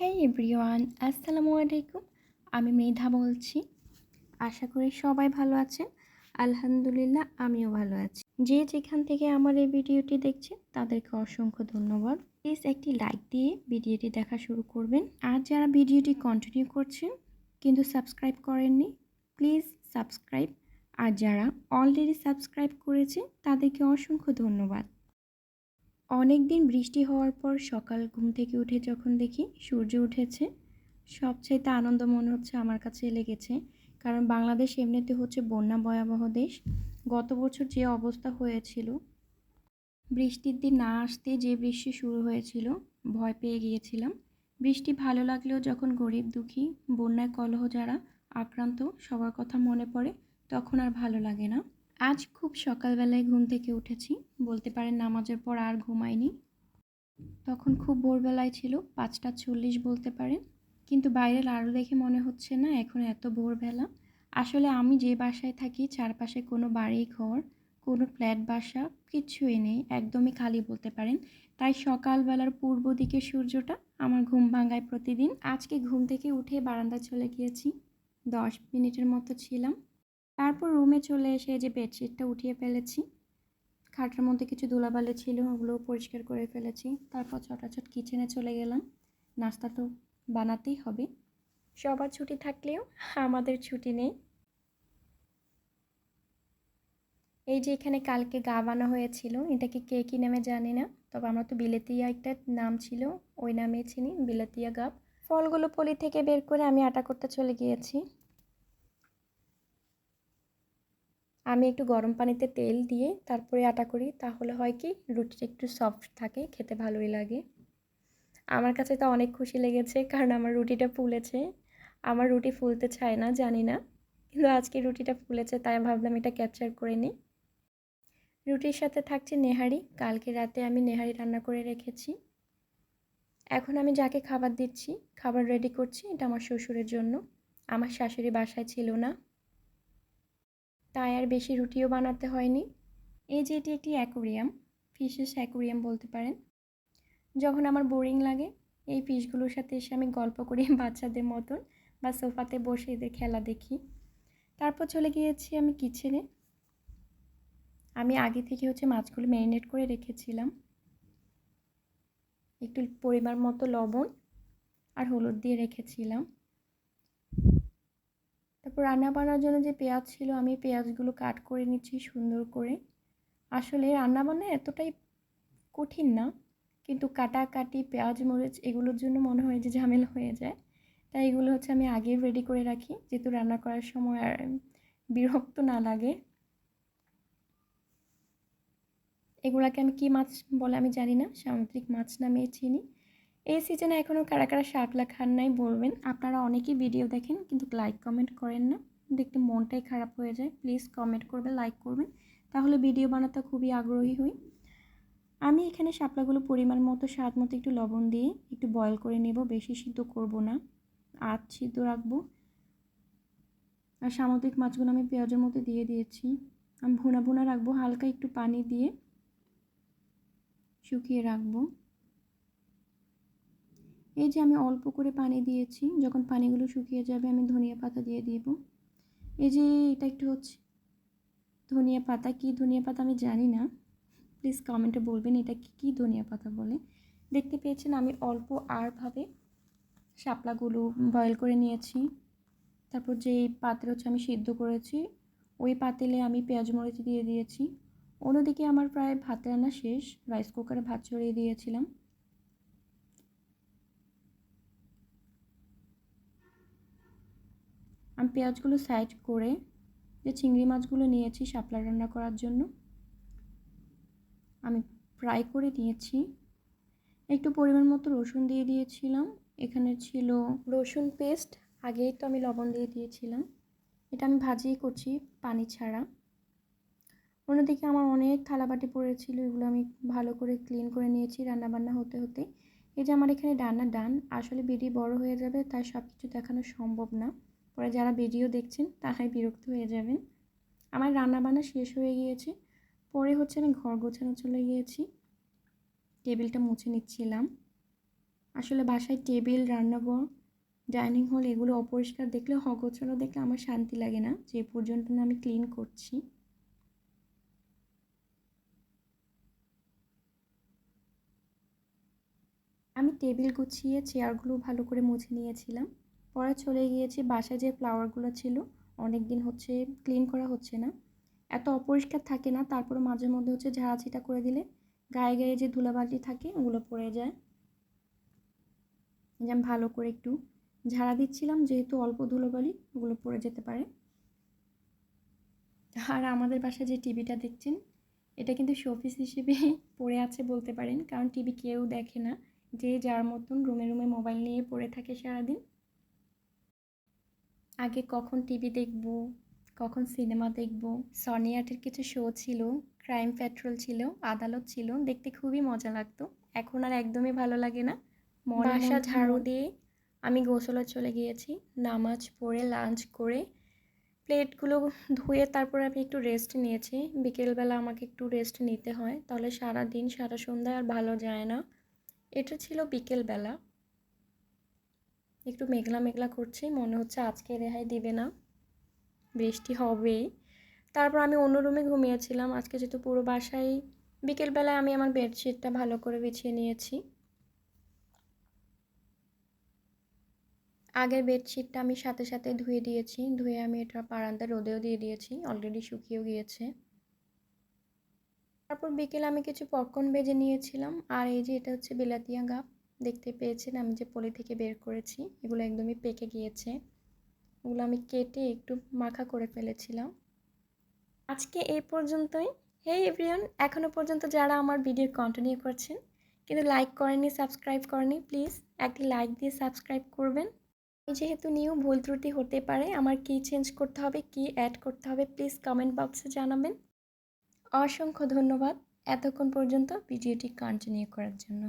হেই everyone আসসালামু আলাইকুম আমি মৃধা বলছি। আশা করি সবাই ভালো আছেন। আলহামদুলিল্লাহ, আমিও ভালো আছি। যে যেখান থেকে আমার এই ভিডিওটি দেখছে তাদেরকে অসংখ্য ধন্যবাদ। প্লিজ একটি লাইক দিয়ে ভিডিওটি দেখা শুরু করবেন। আর যারা ভিডিওটি কন্টিনিউ করছেন, কিন্তু সাবস্ক্রাইব করেননি প্লিজ সাবস্ক্রাইব আর যারা অলরেডি সাবস্ক্রাইব করেছে তাদেরকে অসংখ্য ধন্যবাদ। অনেক দিন বৃষ্টি হওয়ার পর সকাল ঘুম থেকে উঠে যখন দেখি সূর্য উঠেছে, সবচাইতে আনন্দ মনে হচ্ছে আমার কাছে লেগেছে। কারণ বাংলাদেশ এমনিতে হচ্ছে বন্যা ভয়াবহ দেশ। গত বছর যে অবস্থা হয়েছিল, বৃষ্টির দিন না আসতে যে বৃষ্টি শুরু হয়েছিল, ভয় পেয়ে গিয়েছিলাম। বৃষ্টি ভালো লাগলেও যখন গরিব দুঃখী, বন্যায় কলহ যারা আক্রান্ত সবার কথা মনে পড়ে, তখন আর ভালো লাগে না। আজ খুব সকালবেলায় ঘুম থেকে উঠেছি। বলতে পারেন নামাজের পর আর ঘুমাইনি। তখন খুব ভোরবেলায় ছিল, পাঁচটা চল্লিশ বলতে পারেন। কিন্তু বাইরের আলো দেখে মনে হচ্ছে না এখন এত ভোরবেলা। আসলে আমি যে বাসায় থাকি, চারপাশে কোনো বাড়ি, ঘর, কোনো ফ্ল্যাট, বাসা কিচ্ছুই নেই, একদমই খালি বলতে পারেন। তাই সকালবেলার পূর্ব দিকে সূর্যটা আমার ঘুম ভাঙায় প্রতিদিন। আজকে ঘুম থেকে উঠে বারান্দায় চলে গিয়েছি। দশ মিনিটের মতো ছিলাম। তারপর রুমে চলে এসে যে বেডশিটটা উঠিয়ে ফেলেছি, খাটের মধ্যে কিছু ধুলাবালি ছিল ওগুলো পরিষ্কার করে ফেলেছি, তারপর চটাচট কিচেনে চলে গেলাম, নাস্তা তো বানাতেই হবে। সবার ছুটি থাকলেও আমাদের ছুটি নেই। এই যে এখানে কালকে গা বানা হয়েছিল, এটাকে কে কী নামে জানি না, তবে আমরা তো বিলেতিয়া একটা নাম ছিল, ওই নামে চিনি, বিলেতিয়া গাব। ফলগুলো পলি থেকে বের করে আমি আটা করতে চলে গিয়েছি। আমি একটু গরম পানিতে তেল দিয়ে তারপরে আটা করি, তাহলে হয় কি রুটিটা একটু সফট থাকে, খেতে ভালোই লাগে। আমার কাছে তো অনেক খুশি লেগেছে, কারণ আমার রুটিটা ফুলেছে। আমার রুটি ফুলতে চায় না, জানি না। কিন্তু আজকে রুটিটা ফুলেছে, তাই ভাবলাম এটা ক্যাপচার করে নিই। রুটির সাথে থাকছে নেহারি, কালকে রাতে আমি নেহারি রান্না করে রেখেছি। এখন আমি যাকে খাবার দিচ্ছি, খাবার রেডি করছি, এটা আমার শ্বশুরের জন্য। আমার শাশুড়ি বাসায় ছিল না। তাই আর বেশি রুটিও বানাতে হয়নি। এই যে এটি একটি অ্যাকোরিয়াম ফিশেস অ্যাকোরিয়াম বলতে পারেন। যখন আমার বোরিং লাগে, এই ফিশগুলোর সাথে এসে আমি গল্প করি বাচ্চাদের মতন বা সোফাতে বসে এদের খেলা দেখি। তারপর চলে গিয়েছি আমি কিচেনে। আমি আগে থেকে হচ্ছে মাছগুলো ম্যারিনেট করে রেখেছিলাম। একটু পরিমাণ মতো লবণ আর হলুদ দিয়ে রেখেছিলাম। তারপর রান্না বান্নার জন্য যে পেঁয়াজ ছিল, আমি পেঁয়াজগুলো কাট করে নিচ্ছি সুন্দর করে। আসলে রান্না বান্না এতটাই কঠিন না, কিন্তু কাটাকাটি, পেঁয়াজ, মরিচ এগুলোর জন্য মনে হয় যে ঝামেলা হয়ে যায়। তাই এগুলো হচ্ছে আমি আগে রেডি করে রাখি, যেহেতু রান্না করার সময় আর বিরক্ত না লাগে। এগুলাকে আমি কি মাছ বলে আমি জানি না, সামুদ্রিক মাছ নামে চিনি। এই সিজনে এখনও কারা কারা শাকলা খান নাই বলবেন, আপনারা অনেকেই ভিডিও দেখেন কিন্তু লাইক কমেন্ট করেন না। দেখতে মনটাই খারাপ হয়ে যায়। প্লিজ কমেন্ট করবেন লাইক করবেন। তাহলে ভিডিও বানাতে খুবই আগ্রহী হই। আমি এখানে শাপলাগুলো পরিমাণ মতো, স্বাদ মতো একটু লবণ দিয়ে একটু বয়ল করে নেব। বেশি সিদ্ধ করব না। আধ সিদ্ধ রাখব। আর সামুদ্রিক মাছগুলো আমি পেঁয়াজের মধ্যে দিয়ে দিয়েছি। আমি ভুনা ভুনা রাখব। হালকা একটু পানি দিয়ে শুকিয়ে রাখব। এই যে আমি অল্প করে পানি দিয়েছি, যখন পানিগুলো শুকিয়ে যাবে আমি ধনিয়া পাতা দিয়ে দিব। এই যে এটা একটু হচ্ছে ধনিয়া পাতা, কি ধনিয়া পাতা আমি জানি না। প্লিজ কমেন্টে বলবেন এটা কি, কী ধনিয়া পাতা বলে। দেখতে পেয়েছেন আমি অল্প আরভাবে শাপলাগুলো বয়েল করে নিয়েছি। তারপর যে পাত্রে হচ্ছে আমি সিদ্ধ করেছি, ওই পাতিলে আমি পেঁয়াজ মরিচ দিয়ে দিয়েছি। অন্যদিকে আমার প্রায় ভাত রান্না শেষ রাইস কুকারে ভাত ছড়িয়ে দিয়েছিলাম। আমি পেঁয়াজগুলো সাইড করে যে চিংড়ি মাছগুলো নিয়েছি শাপলা রান্না করার জন্য, আমি ফ্রাই করে নিয়েছি। একটু পরিমাণ মতো রসুন দিয়ে দিয়েছিলাম। এখানে ছিল রসুন পেস্ট আগেই তো আমি লবণ দিয়ে দিয়েছিলাম। এটা আমি ভাজিই করছি পানি ছাড়া। অন্যদিকে আমার অনেক থালাবাটি পড়েছিল, এগুলো আমি ভালো করে ক্লিন করে নিয়েছি রান্নাবান্না হতে হতে। এই যে আমার এখানে ডান্না ডান, আসলে বিডি বড় হয়ে যাবে, তাই সব কিছু দেখানো সম্ভব না। পরে যারা ভিডিও দেখছেন, তারাই বিরক্ত হয়ে যাবেন। আমার রান্নাবান্না শেষ হয়ে গিয়েছে। পরে হচ্ছে আমি ঘর গোছানো চলে গিয়েছি। টেবিলটা মুছে নিচ্ছিলাম। আসলে বাসায় টেবিল, রান্নাঘর, ডাইনিং হল এগুলো অপরিষ্কার দেখলে হগোছালো দেখলে আমার শান্তি লাগে না। যে পর্যন্ত না আমি ক্লিন করছি। আমি টেবিল গুছিয়ে, চেয়ারগুলো ভালো করে মুছে নিয়েছিলাম। পরে চলে গিয়েছি, বাসায় যে ফ্লাওয়ারগুলো ছিল অনেক দিন হচ্ছে ক্লিন করা হচ্ছে না। এত অপরিষ্কার থাকে না, তারপরে মাঝে মধ্যে হচ্ছে ঝাড়াছিটা করে দিলে গায়ে গায়ে যে ধুলাবালি থাকে, ওগুলো পড়ে যায়। যেমন ভালো করে একটু ঝাড়া দিচ্ছিলাম, যেহেতু অল্প ধুলোবালি, ওগুলো পড়ে যেতে পারে। আর আমাদের বাসায় যে টিভিটা দেখছেন, এটা কিন্তু শোপিস হিসেবে পড়ে আছে বলতে পারেন, কারণ টিভি কেউ দেখে না। যে যার মতন রুমে রুমে মোবাইল নিয়ে পড়ে থাকে সারাদিন। আগে কখন টিভি দেখব কখন সিনেমা দেখব। সনি আর্টের কিছু শো ছিল ক্রাইম প্যাট্রোল ছিল আদালত ছিল দেখতে খুবই মজা লাগতো। এখন আর একদমই ভালো লাগে না। বাসা ঝাড়ু দিয়ে আমি গোসলে চলে গিয়েছি নামাজ পড়ে লাঞ্চ করে প্লেটগুলো ধুয়ে তারপর আমি একটু রেস্ট নিয়েছি। বিকেলবেলা আমাকে একটু রেস্ট নিতে হয় তাহলে সারা দিন সারা সন্ধ্যা আর ভালো যায় না। এটা ছিল বিকেলবেলা। একটু মেঘলা মেঘলা করছি, মনে হচ্ছে আজকে রেহাই দিবে না। বৃষ্টি হবে তারপর আমি অন্য রুমে ঘুমিয়েছিলাম। আজকে যেহেতু পুরো বাসায়, বিকেলবেলায় আমি আমার বেডশিটটা ভালো করে বিছিয়ে নিয়েছি। আগের বেডশিটটা আমি সাথে সাথে ধুয়ে দিয়েছি। ধুয়ে আমি এটা বারান্দা রোদেও দিয়ে দিয়েছি। অলরেডি শুকিয়েও গিয়েছে। তারপর বিকেলে আমি কিছু পপকর্ন ভেজে নিয়েছিলাম। আর এই যে এটা হচ্ছে বিলাতিয়া গাপ। দেখতে পেয়েছেন আমি যে পলি থেকে বের করেছি, এগুলো একদমই পেকে গিয়েছে। ওগুলো আমি কেটে একটু মাখা করে ফেলেছিলাম। আজকে এই পর্যন্তই। হে এভরিওয়ান এখনও পর্যন্ত যারা আমার ভিডিও কন্টিনিউ করছেন, কিন্তু লাইক করেনি সাবস্ক্রাইব করেনি প্লিজ একটি লাইক দিয়ে সাবস্ক্রাইব করবেন। যেহেতু নিউ ভুল ত্রুটি হতে পারে, আমার কি চেঞ্জ করতে হবে, কি অ্যাড করতে হবে প্লিজ কমেন্ট বক্সে জানাবেন। অসংখ্য ধন্যবাদ এতক্ষণ পর্যন্ত ভিডিওটি কন্টিনিউ করার জন্য।